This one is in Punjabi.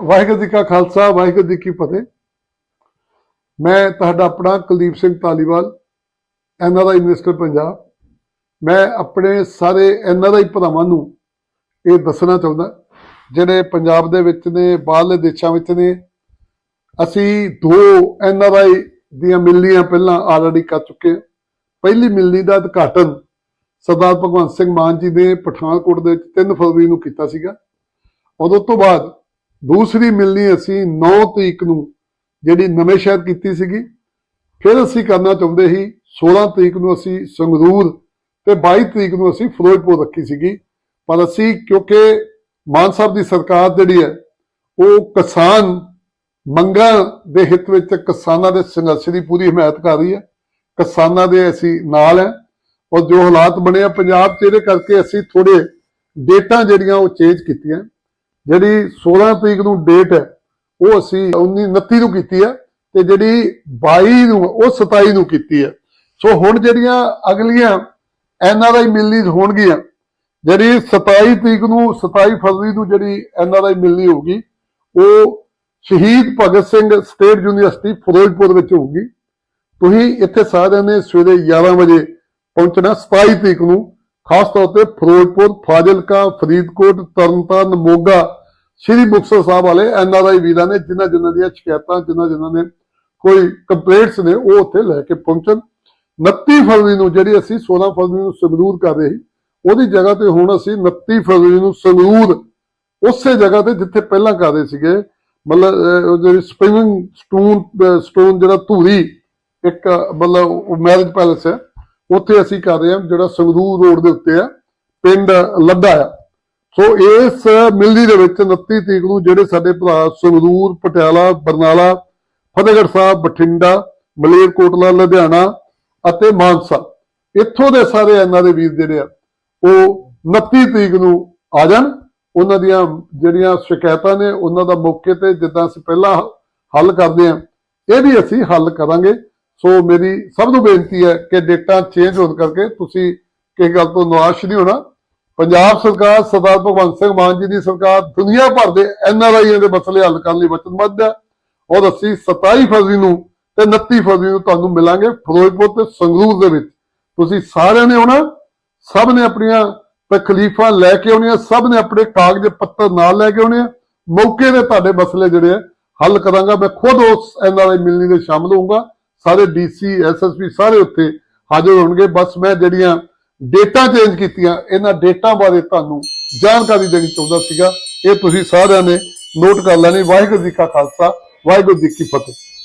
ਵਾਹਿਗੁਰੂ ਜੀ ਕਾ ਖਾਲਸਾ, ਵਾਹਿਗੁਰੂ ਜੀ ਕੀ ਫਤਿਹ। ਮੈਂ ਤੁਹਾਡਾ ਆਪਣਾ ਕੁਲਦੀਪ ਸਿੰਘ ਧਾਲੀਵਾਲ ਐਨਆਰਆਈ ਮਿਨਿਸਟਰ ਪੰਜਾਬ। ਮੈਂ ਆਪਣੇ ਸਾਰੇ ਐਨਆਰਆਈ ਭਰਾਵਾਂ ਨੂੰ ਇਹ ਦੱਸਣਾ ਚਾਹੁੰਦਾ, ਜਿਹੜੇ ਪੰਜਾਬ ਦੇ ਵਿੱਚ ਨੇ, ਬਾਹਰਲੇ ਦੇਸ਼ਾਂ ਵਿੱਚ ਨੇ, ਅਸੀਂ ਦੋ ਐਨਆਰਆਈ ਦੀਆਂ ਮਿਲਣੀਆਂ ਪਹਿਲਾਂ ਆਲਰੇਡੀ ਕਰ ਚੁੱਕੇ ਹਾਂ। ਪਹਿਲੀ ਮਿਲਣੀ ਦਾ ਉਦਘਾਟਨ ਸਰਦਾਰ ਭਗਵੰਤ ਸਿੰਘ ਮਾਨ ਜੀ ਨੇ ਪਠਾਨਕੋਟ ਦੇ ਵਿੱਚ 3 ਫਰਵਰੀ ਨੂੰ ਕੀਤਾ ਸੀਗਾ। ਉਦੋਂ ਤੋਂ ਬਾਅਦ ਦੂਸਰੀ ਮਿਲਣੀ ਅਸੀਂ 9 ਤਰੀਕ ਨੂੰ, ਜਿਹੜੀ ਨਵੇਂ ਸ਼ਹਿਰ ਕੀਤੀ ਸੀਗੀ। ਫਿਰ ਅਸੀਂ ਕਰਨਾ ਚਾਹੁੰਦੇ ਸੀ 16 ਤਰੀਕ ਨੂੰ ਅਸੀਂ ਸੰਗਰੂਰ ਤੇ 22 ਤਰੀਕ ਨੂੰ ਅਸੀਂ ਫਿਰੋਜ਼ਪੁਰ ਰੱਖੀ ਸੀਗੀ। ਪਰ ਅਸੀਂ, ਕਿਉਂਕਿ ਮਾਨ ਸਾਹਿਬ ਦੀ ਸਰਕਾਰ ਜਿਹੜੀ ਹੈ, ਉਹ ਕਿਸਾਨ ਮੰਗਾਂ ਦੇ ਹਿੱਤ ਵਿੱਚ ਕਿਸਾਨਾਂ ਦੇ ਸੰਘਰਸ਼ ਦੀ ਪੂਰੀ ਹਮਾਇਤ ਕਰ ਰਹੀ ਹੈ। ਕਿਸਾਨਾਂ ਦੇ ਅਸੀਂ ਨਾਲ ਹੈ ਔਰ ਜੋ ਹਾਲਾਤ ਬਣੇ ਆ ਪੰਜਾਬ 'ਚ, ਇਹਦੇ ਕਰਕੇ ਅਸੀਂ ਥੋੜੇ ਡੇਟਾਂ ਜਿਹੜੀਆਂ ਉਹ ਚੇਂਜ ਕੀਤੀਆਂ। ਜਿਹੜੀ 16 ਤਰੀਕ ਨੂੰ ਡੇਟ ਹੈ, ਉਹ ਅਸੀਂ 19 29 ਨੂੰ ਕੀਤੀ ਹੈ ਤੇ ਜਿਹੜੀ 22 ਨੂੰ, ਉਹ 27 ਨੂੰ ਕੀਤੀ ਹੈ। ਸੋ ਹੁਣ ਜਿਹੜੀਆਂ ਅਗਲੀਆਂ ਐਨਆਰਆਈ ਮਿਲਣੀ ਹੋਣਗੀਆਂ, ਜਿਹੜੀ 27 ਤਰੀਕ ਨੂੰ 27 ਫਰਵਰੀ ਨੂੰ ਜਿਹੜੀ ਐਨਆਰਆਈ ਮਿਲਣੀ ਹੋਊਗੀ, ਉਹ ਸ਼ਹੀਦ ਭਗਤ ਸਿੰਘ ਸਟੇਟ ਯੂਨੀਵਰਸਿਟੀ ਫਿਰੋਜ਼ਪੁਰ ਵਿੱਚ ਹੋਊਗੀ। ਤੁਸੀਂ ਇੱਥੇ ਸਾਰਿਆਂ ਨੇ ਸਵੇਰੇ 11 ਵਜੇ ਪਹੁੰਚਣਾ 27 ਤਰੀਕ ਨੂੰ। ਖਾਸ ਤੌਰ ਤੇ ਫਿਰੋਜ਼ਪੁਰ, ਫਾਜ਼ਿਲਕਾ, ਫਰੀਦਕੋਟ, ਤਰਨਤਾਰਨ, ਮੋਗਾ, ਸ਼੍ਰੀ ਮੁਕਤਸਰ ਸਾਹਿਬ ਵਾਲੇ ਐਨਆਰਆਈ ਵੀਰਾਂ ਨੇ ਜਿਨ੍ਹਾਂ ਜਿਨ੍ਹਾਂ ਦੀਆਂ ਸ਼ਿਕਾਇਤਾਂ, ਜਿਨ੍ਹਾਂ ਜਿਨ੍ਹਾਂ ਨੇ ਕੋਈ ਕੰਪਲੇਂਟਸ ਨੇ, ਉਹ ਉੱਥੇ ਲੈ ਕੇ ਪਹੁੰਚਣ। 29 ਫਰਵਰੀ ਨੂੰ ਜਿਹੜੀ ਅਸੀਂ 16 ਫਰਵਰੀ ਨੂੰ ਸੰਗਰੂਰ ਕਰ ਰਹੇ ਸੀ, ਉਹਦੀ ਜਗ੍ਹਾ ਤੇ ਹੁਣ ਅਸੀਂ 29 ਫਰਵਰੀ ਨੂੰ ਸੰਗਰੂਰ, ਉਸੇ ਜਗ੍ਹਾ ਤੇ ਜਿੱਥੇ ਪਹਿਲਾਂ ਕਰ ਰਹੇ ਸੀਗੇ, ਮਤਲਬ ਜਿਹੜੀ ਸਪ੍ਰਿੰਗਿੰਗ ਸਟੋਨ ਸਟੋਨ ਜਿਹੜਾ ਧੂਰੀ, ਇੱਕ, ਮਤਲਬ ਮੈਰਿਜ ਪੈਲੇਸ ਹੈ ਉੱਥੇ ਅਸੀਂ ਕਰ ਰਹੇ ਹਾਂ, ਜਿਹੜਾ ਸੰਗਰੂਰ ਰੋਡ ਦੇ ਉੱਤੇ ਆ ਪਿੰਡ ਲੱਦਾ ਆ। ਸੋ ਇਸ ਮਿਲਦੀ ਦੇ ਵਿੱਚ 29 ਤਰੀਕ ਨੂੰ ਜਿਹੜੇ ਸਾਡੇ ਭਰਾ ਸੰਗਰੂਰ, ਪਟਿਆਲਾ, ਬਰਨਾਲਾ, ਫਤਿਹਗੜ੍ਹ ਸਾਹਿਬ, ਬਠਿੰਡਾ, ਮਲੇਰਕੋਟਲਾ, ਲੁਧਿਆਣਾ ਅਤੇ ਮਾਨਸਾ, ਇੱਥੋਂ ਦੇ ਸਾਰੇ ਇਹਨਾਂ ਦੇ ਵੀਰ ਜਿਹੜੇ ਆ, ਉਹ 29 ਤਰੀਕ ਨੂੰ ਆ ਜਾਣ। ਉਹਨਾਂ ਦੀਆਂ ਜਿਹੜੀਆਂ ਸ਼ਿਕਾਇਤਾਂ ਨੇ, ਉਹਨਾਂ ਦਾ ਮੌਕੇ ਤੇ ਜਿੱਦਾਂ ਅਸੀਂ ਪਹਿਲਾਂ ਹੱਲ ਕਰਦੇ ਆ ਇਹ ਵੀ ਅਸੀਂ ਹੱਲ ਕਰਾਂਗੇ। ਸੋ ਮੇਰੀ ਸਭ ਨੂੰ ਬੇਨਤੀ ਹੈ ਕਿ ਡੇਟਾ ਚੇਂਜ ਹੋਣ ਕਰਕੇ ਤੁਸੀਂ ਕਿਸੇ ਗੱਲ ਤੋਂ ਨਿਰਾਸ਼ ਨਹੀਂ ਹੋਣਾ। ਪੰਜਾਬ ਸਰਕਾਰ, ਸਰਦਾਰ ਭਗਵੰਤ ਸਿੰਘ ਮਾਨ ਜੀ ਦੀ ਸਰਕਾਰ ਦੁਨੀਆ ਭਰ ਦੇ ਐਨਆਰਆਈਆਂ ਦੇ ਮਸਲੇ ਹੱਲ ਕਰਨ ਲਈ ਵਚਨਬੱਧ ਹੈ ਔਰ ਅਸੀਂ 27 ਫਰਵਰੀ ਨੂੰ ਤੇ 29 ਫਰਵਰੀ ਨੂੰ ਤੁਹਾਨੂੰ ਮਿਲਾਂਗੇ ਫਿਰੋਜ਼ਪੁਰ ਤੇ ਸੰਗਰੂਰ ਦੇ ਵਿੱਚ। ਤੁਸੀਂ ਸਾਰਿਆਂ ਨੇ ਆਉਣਾ, ਸਭ ਨੇ ਆਪਣੀਆਂ ਤਕਲੀਫਾਂ ਲੈ ਕੇ ਆਉਣੀਆਂ, ਸਭ ਨੇ ਆਪਣੇ ਕਾਗਜ਼ ਪੱਤਰ ਨਾਲ ਲੈ ਕੇ ਆਉਣੇ ਆ। ਮੌਕੇ ਦੇ ਤੁਹਾਡੇ ਮਸਲੇ ਜਿਹੜੇ ਆ, ਹੱਲ ਕਰਾਂਗਾ। ਮੈਂ ਖੁਦ ਉਸ ਐਨਆਰਆਈ ਮਿਲਣੀ ਦੇ ਸ਼ਾਮਲ ਹੋਊਂਗਾ। ਸਾਰੇ ਡੀਸੀ, ਐਸਐਸਪੀ ਸਾਰੇ ਉੱਥੇ ਹਾਜ਼ਰ ਹੋਣਗੇ। ਬਸ ਮੈਂ ਜਿਹੜੀਆਂ ਡੇਟਾ ਚੇਂਜ ਕੀਤੀਆਂ, ਇਹਨਾਂ ਡੇਟਾ ਬਾਰੇ ਤੁਹਾਨੂੰ ਜਾਣਕਾਰੀ ਦੇਣੀ ਚਾਹੁੰਦਾ ਸੀਗਾ। ਇਹ ਤੁਸੀਂ ਸਾਰਿਆਂ ਨੇ ਨੋਟ ਕਰ ਲੈਣੀ। ਵਾਹਿਗੁਰੂ ਜੀ ਕਾ ਖਾਲਸਾ, ਵਾਹਿਗੁਰੂ ਜੀ ਕੀ ਫਤਿਹ।